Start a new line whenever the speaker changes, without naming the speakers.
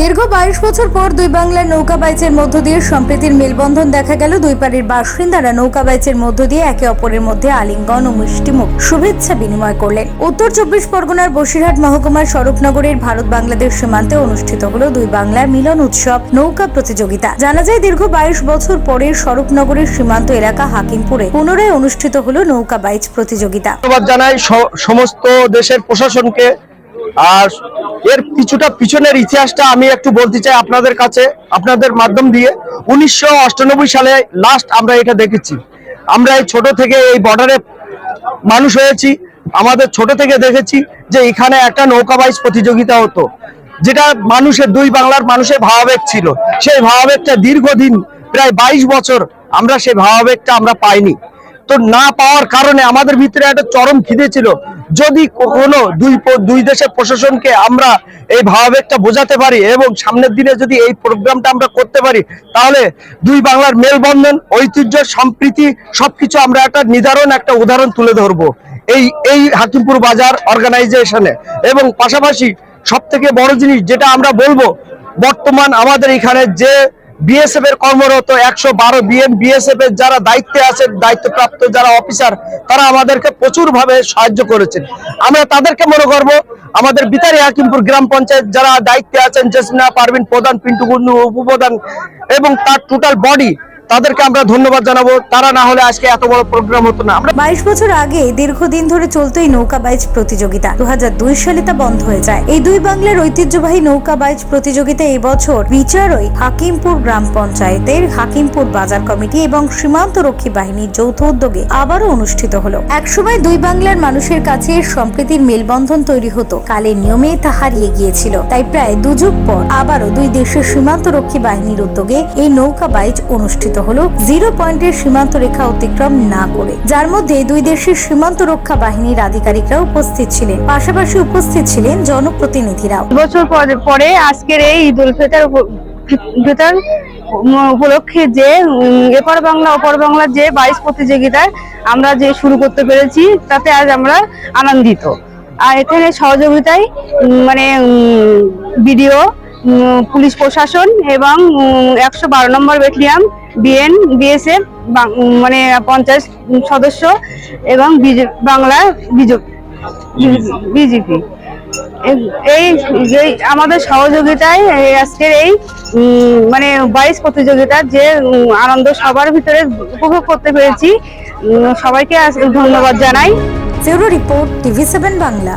দীর্ঘ বাইশ বছর পর দুই বাংলার নৌকা বাইচের মধ্য দিয়ে সম্প্রীতির মেলবন্ধন দেখা গেল। দুই পাড়ির বাসিন্দারা নৌকা বাইচের মধ্য দিয়ে একে অপরের মধ্যে আলিঙ্গন ও মিষ্টিমুখ শুভেচ্ছা বিনিময় করলেন। উত্তর চব্বিশ পরগনার বসিরহাট মহকুমার স্বরূপনগরের ভারত বাংলাদেশ সীমান্তে অনুষ্ঠিত হল দুই বাংলার মিলন উৎসব নৌকা প্রতিযোগিতা। জানা যায়, দীর্ঘ বাইশ বছর পরে স্বরূপনগরের সীমান্ত এলাকা হাকিমপুরে পুনরায় অনুষ্ঠিত হল নৌকা বাইচ প্রতিযোগিতা।
জানাই সমস্ত দেশের প্রশাসনকে। আর এর কিছুটা পিছনের ইতিহাসটা আমি একটু বলতে চাই আপনাদের কাছে, আপনাদের মাধ্যম দিয়ে। উনিশশো সালে লাস্ট আমরা এটা দেখেছি। আমরা এই ছোট থেকে এই বর্ডারে মানুষ হয়েছি। আমাদের ছোট থেকে দেখেছি যে এখানে একটা নৌকা বাইচ প্রতিযোগিতা হতো, যেটা মানুষের, দুই বাংলার মানুষের ভাবাবেগ ছিল। সেই ভাবাবেগটা দীর্ঘদিন, প্রায় বাইশ বছর আমরা সেই ভাবাবেগটা আমরা পাইনি। তো না পাওয়ার কারণে আমাদের ভিতরে একটা চরম খিদে ছিল। যদি কখনো দুই দুই দেশের প্রশাসনকে আমরা এই ভাবাবেগটা বোঝাতে পারি এবং সামনের দিনে যদি এই প্রোগ্রামটা আমরা করতে পারি, তাহলে দুই বাংলার মেলবন্ধন, ঐতিহ্য, সম্প্রীতি সবকিছু আমরা একটা নির্ধারণ একটা উদাহরণ তুলে ধরবো এই এই হাকিমপুর বাজার অর্গানাইজেশনে। এবং পাশাপাশি সব থেকে বড় জিনিস যেটা আমরা বলব, বর্তমান আমাদের এখানে যে বিএসএফ এর কর্মরত একশো বারো বিএম বিএসএফ এর যারা দায়িত্বে আছেন, দায়িত্বপ্রাপ্ত যারা অফিসার, তারা আমাদেরকে প্রচুর ভাবে সাহায্য করেছেন। আমরা তাদেরকে মনে করব, আমাদের বিতারি হাকিমপুর গ্রাম পঞ্চায়েত যারা দায়িত্বে আছেন জেসমিনা পারভিন প্রধান, পিন্টু গুন্ডু উপপ্রধান এবং তার টোটাল বডি তাদেরকে আমরা ধন্যবাদ জানাব। তারা না হলে আজকে এত বড় প্রোগ্রাম হতো না। আমরা
বাইশ বছর আগে দীর্ঘদিন ধরে চলতো এই নৌকা বাইচ প্রতিযোগিতা। দু সালে তা বন্ধ হয়ে যায়। এই দুই বাংলার ঐতিহ্যবাহী নৌকা বাইচ প্রতিযোগিতা এই এবছর বিচারই হাকিমপুর গ্রাম পঞ্চায়েতের হাকিমপুর বাজার কমিটি এবং সীমান্ত রক্ষী বাহিনীর যৌথ উদ্যোগে আবারও অনুষ্ঠিত হলো। একসময় দুই বাংলার মানুষের কাছে সম্প্রীতির মেলবন্ধন তৈরি হতো। কালের নিয়মে তা হারিয়ে গিয়েছিল। তাই প্রায় দুযুগ পর আবারও দুই দেশের সীমান্ত রক্ষী বাহিনীর উদ্যোগে এই নৌকা বাইচ অনুষ্ঠিত হলো জিরো পয়েন্টের সীমান্ত রেখা অতিক্রম না করে, যার মধ্যে দুই দেশের সীমান্ত রক্ষা বাহিনীর আধিকারিকরা উপস্থিত ছিলেন। পাশাপাশি উপস্থিত ছিলেন জনপ্রতিনিধিরাও।
বছর পরে পরে আজকের এই ঈদ উল ফিতর ফিতর উপলক্ষে যে এপার বাংলা, ওপার বাংলা যে বাইশ প্রতিযোগিতার আমরা যে শুরু করতে পেরেছি, তাতে আজ আমরা আনন্দিত। আর এখানে সহযোগিতায় মানে বিডিও পুলিশ প্রশাসন এবং একশো বারো নম্বর ব্যাটালিয়ান বিএন, বিএসএফ মানে পঞ্চায়েত সদস্য এবং বাংলা বিজেপি এই, যে আমাদের সহযোগিতায় আজকের এই মানে বাইশ প্রতিযোগিতার যে আনন্দ সবার ভিতরে উপভোগ করতে পেরেছি। সবাইকে ধন্যবাদ জানাই।
ফেরো রিপোর্ট টিভি সেভেন বাংলা।